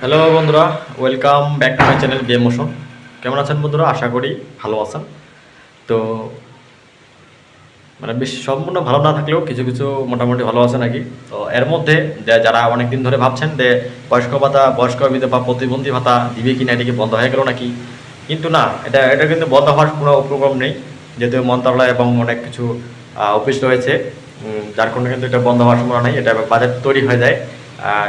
Hello বন্ধুরা welcome back to my channel Game Motion কেমন আছেন বন্ধুরা? আশা করি ভালো আছেন। তো মানে বেশ সম্পূর্ণ ভালো না থাকলেও কিছু কিছু মোটামুটি ভালো আছে নাকি? তো, এর মধ্যে যারা অনেক দিন ধরে ভাবছেন যে বয়স্ক ভাতা, বয়স্ক বিধবা প্রতিবন্ধী ভাতা, দিবে কি না এটা কি বন্ধ হয়ে গেল নাকি? কিন্তু না, এটা এটা কিন্তু বন্ধ হওয়ার কোনো উপক্রম নেই। যেহেতু মন্ত্রণালয় এবং অনেক কিছু অফিস রয়েছে যার কারণে কিন্তু এটা বন্ধ হওয়ার সম্ভাবনা নেই। এটা বাজেট তৈরি হয়ে যায়।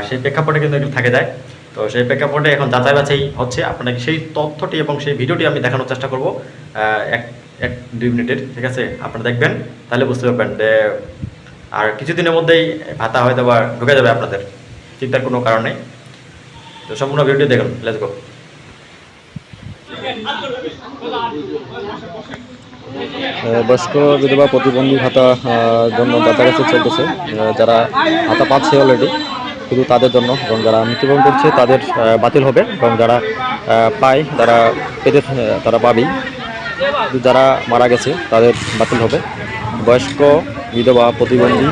সেই প্রেক্ষাপটে কিন্তু থাকে যায়। তো সেই প্রেক্ষাপটে এখন যাচাই বাছাই হচ্ছে। আপনাকে সেই তথ্যটি এবং সেই ভিডিওটি আমি দেখানোর চেষ্টা করব এক এক, দুই মিনিটের, ঠিক আছে? আপনারা দেখবেন, তাহলে বুঝতে পারবেন যে আর কিছুদিনের মধ্যেই ভাতা হয়তো বা ঢুকে যাবে আপনাদের, চিন্তার কোনো কারণ নেই। তো সম্পূর্ণ ভিডিও দেখুন লেটস গো বয়স্ক বিধবা প্রতিবন্ধী ভাতা জন্য যাতায়াত চলতেছে। যারা ভাতা পাচ্ছে অলরেডি শুধু তাদের জন্য, এবং যারা মৃত্যুবরণ করছে তাদের বাতিল হবে, এবং যারা পায় তারা পেতে, তারা পাবেই। যারা মারা গেছে তাদের বাতিল হবে। বয়স্ক, বিধবা, প্রতিবন্ধী,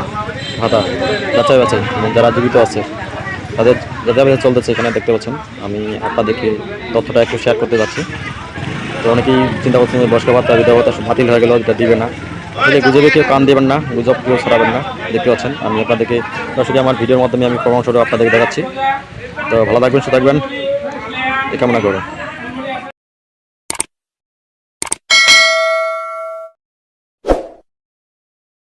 ভাতা, যাচাই বাছাই, এবং যারা জীবিত আছে, তাদের যাচাই চলতেছে এখানে, দেখতে পাচ্ছেন। আমি আপনাদেরকে তথ্যটা একটু শেয়ার করতে যাচ্ছি। তো অনেকেই চিন্তা করছেন যে বয়স্ক ভাতা, বিধবা ভাতা বাতিল হয়ে গেল, এটা দিবে না। আসলে গুজবে কেউ কান দেবেন না, গুজব কেউ ছড়াবেন না, দেখতে পাচ্ছেন। আমি আপনাদেরকে সরাসরি আমার ভিডিওর মাধ্যমে আমি পরামর্শটা আপনাদেরকে দেখাচ্ছি। তো ভালো থাকবেন সে থাকবেন। এ কামনা করে